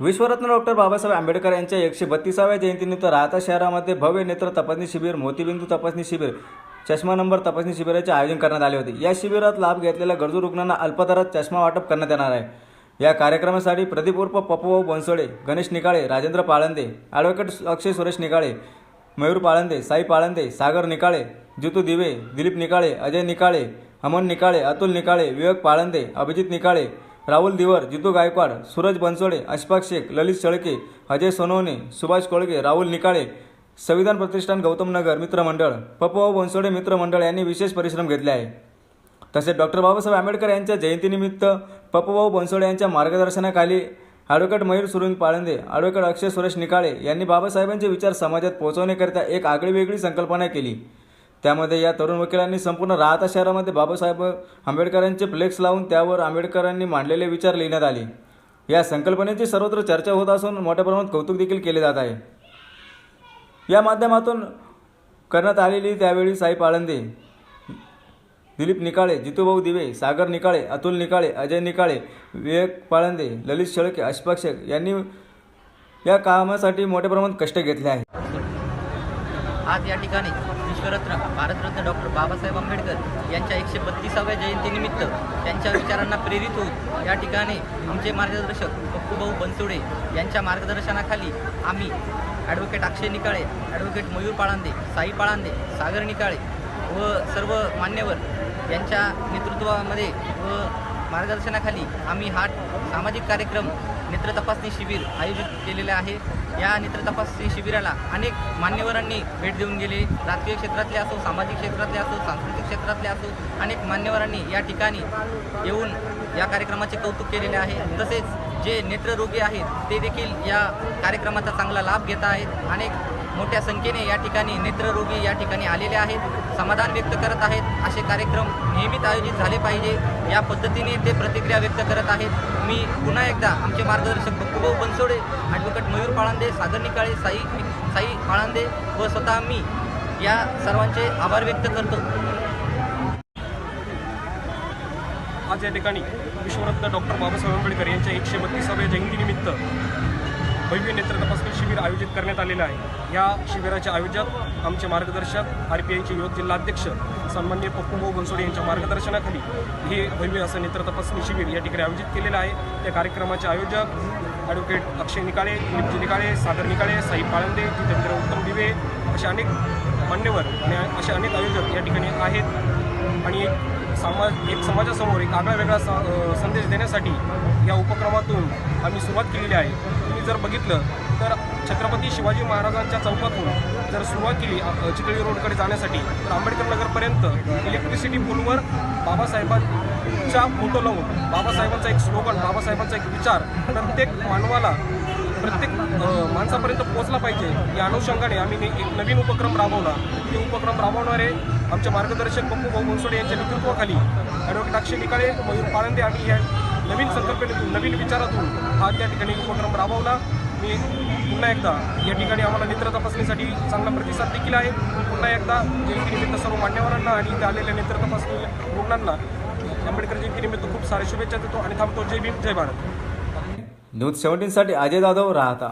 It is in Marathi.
विश्वरत्न डॉक्टर बाबासाहेब आंबेडकर यांच्या एकशे बत्तीसाव्या जयंतीनिमित्त राहता शहरामध्ये भव्य नेत्र तपासणी शिबिर मोतीबिंदू तपासणी शिबिर चष्मा नंबर तपासणी शिबिराचे आयोजन करण्यात आले होते. या शिबिरात लाभ घेतलेल्या गरजू रुग्णांना अल्पदरात चष्मा वाटप करण्यात येणार आहे. या कार्यक्रमासाठी प्रदीप उर्फ पप्पूभाऊ बनसोडे गणेश निकाळे राजेंद्र पाळंदे ॲडव्होकेट अक्षय सुरेश निकाळे मयूर पाळंदे साई पाळंदे सागर निकाळे जितू दिवे दिलीप निकाळे अजय निकाळे अमन निकाळे अतुल निकाळे विवेक पाळंदे अभिजित निकाळे राहुल दिवर जितू गायकवाड सूरज बनसोडे अशफाक शेख ललित शेळके अजय सोनवणे सुभाष कोळगे राहुल निकाळे संविधान प्रतिष्ठान गौतम नगर मित्रमंडळ पप्पूभाऊ बनसोडे मित्रमंडळ यांनी विशेष परिश्रम घेतले आहे. तसेच डॉक्टर बाबासाहेब आंबेडकर यांच्या जयंतीनिमित्त पप्पूभाऊ बनसोडे यांच्या मार्गदर्शनाखाली ॲडव्होकेट मयूर सुरुंग पाळंदे ॲडव्होकेट अक्षय सुरेश निकाळे यांनी बाबासाहेबांचे विचार समाजात पोहोचवण्याकरिता एक आगळीवेगळी संकल्पना केली. त्यामध्ये या तरुण वकिलांनी संपूर्ण राहता शहरामध्ये बाबासाहेब आंबेडकरांचे फ्लेक्स लावून त्यावर आंबेडकरांनी मांडलेले विचार लिहिण्यात आले. या संकल्पनेची सर्वत्र चर्चा होत असून मोठ्या प्रमाणात कौतुक देखील केले जात आहे. या माध्यमातून करण्यात आलेली त्यावेळी साई पाळंदे दिलीप निकाळे जितूभाऊ दिवे सागर निकाळे अतुल निकाळे अजय निकाळे विवेक पाळंदे ललित शेळके अशफाक शेख यांनी या कामासाठी मोठ्या प्रमाणात कष्ट घेतले आहेत. आज या ठिकाणी विश्वरत्न भारतरत्न डॉक्टर बाबासाहेब आंबेडकर यांच्या एकशे बत्तीसाव्या जयंतीनिमित्त त्यांच्या विचारांना प्रेरित होऊन या ठिकाणी आमचे मार्गदर्शक पप्पूभाऊ बनसोडे यांच्या मार्गदर्शनाखाली आम्ही ॲडव्होकेट अक्षय निकाळे ॲडव्होकेट मयूर पाळांदे साई पाळांदे सागर निकाळे व सर्व मान्यवर यांच्या नेतृत्वामध्ये व मार्गदर्शनाखाली आम्ही हा सामाजिक कार्यक्रम नेत्र तपासणी शिबिर आयोजित केलेले आहे. या नेत्र तपासणी शिबिराला अनेक मान्यवरांनी भेट देऊन गेले. राजकीय क्षेत्रातले असो सामाजिक क्षेत्रातले असो सांस्कृतिक क्षेत्रातले असो अनेक मान्यवरांनी या ठिकाणी येऊन या कार्यक्रमाचे कौतुक केलेले आहे. तसेच जे नेत्ररोगी आहेत ते देखील या कार्यक्रमाचा चांगला लाभ घेत आहेत. अनेक मोठ्या संख्येने या ठिकाणी नेत्ररोगी या ठिकाणी आलेले आहेत समाधान व्यक्त करत आहेत. असे कार्यक्रम नियमित आयोजित झाले पाहिजे. या पद्धतीने ते प्रतिक्रिया व्यक्त करत आहेत. मी पुन्हा एकदा आमचे मार्गदर्शक बक्कूभाऊ बनसोडे ॲडव्होकेट मयूर पाळांदे सागर निकाळे साई साई पाळांदे व स्वतः मी या सर्वांचे आभार व्यक्त करतो. आज या ठिकाणी विश्वरत्न डॉक्टर बाबासाहेब आंबेडकर यांच्या एकशे बत्तीसाव्या जयंतीनिमित्त भव्य नेत्र तपासणी शिबिर आयोजित करण्यात आलेलं आहे. या शिबिराचे आयोजक आमचे मार्गदर्शक आर पी आयचे युवक जिल्हाध्यक्ष सन्मान्य पप्पूभाऊ बनसोडे यांच्या मार्गदर्शनाखाली हे भव्य असं नेत्र तपासणी शिबिर या ठिकाणी आयोजित केलेलं आहे. त्या कार्यक्रमाचे आयोजक ॲडव्होकेट अक्षय निकाळे दिलीपजी निकाळे सागर निकाळे साई पाळंदे जितेंद्र उत्तम दिवे असे अनेक मान्यवर आणि असे अनेक आयोजक या ठिकाणी आहेत. आणि एक समाज एक समाजासमोर एक आगळा वेगळा स संदेश देण्यासाठी या उपक्रमातून आम्ही सुरुवात केलेली आहे. तुम्ही जर बघितलं तर छत्रपती शिवाजी महाराजांच्या चौकातून जर सुरुवात केली चितळी रोडकडे जाण्यासाठी तर आंबेडकर नगरपर्यंत इलेक्ट्रिसिटी पोलवर बाबासाहेबांचा फोटो लावून बाबासाहेबांचा एक स्लोगन बाबासाहेबांचा एक विचार प्रत्येक मानवाला प्रत्येक माणसापर्यंत पोहोचला पाहिजे या अनुषंगाने आम्ही एक नवीन उपक्रम राबवला. ते उपक्रम राबवणारे आमचे मार्गदर्शक पप्पू भाऊ बनसोडे यांच्या नेतृत्वाखाली ॲडव्होकेट अक्षय निकाळे मयूर पाळंदे आणि या नवीन संकल्पनेतून नवीन विचारातून हा त्या ठिकाणी उपक्रम राबवला. मी पुन्हा एकदा या ठिकाणी आम्हाला नेत्र तपासणीसाठी चांगला प्रतिसाद देखील आहे. पुन्हा एकदा जयंतीनिमित्त सर्व मान्यवरांना आणि इथे आलेल्या नेत्र तपासणी रुग्णांना आंबेडकर जयंतीनिमित्त खूप साऱ्या शुभेच्छा देतो आणि थांबतो. जय भीम जय भारत. न्यूज सेव्हन्टीनसाठी अजय जाधव राहता.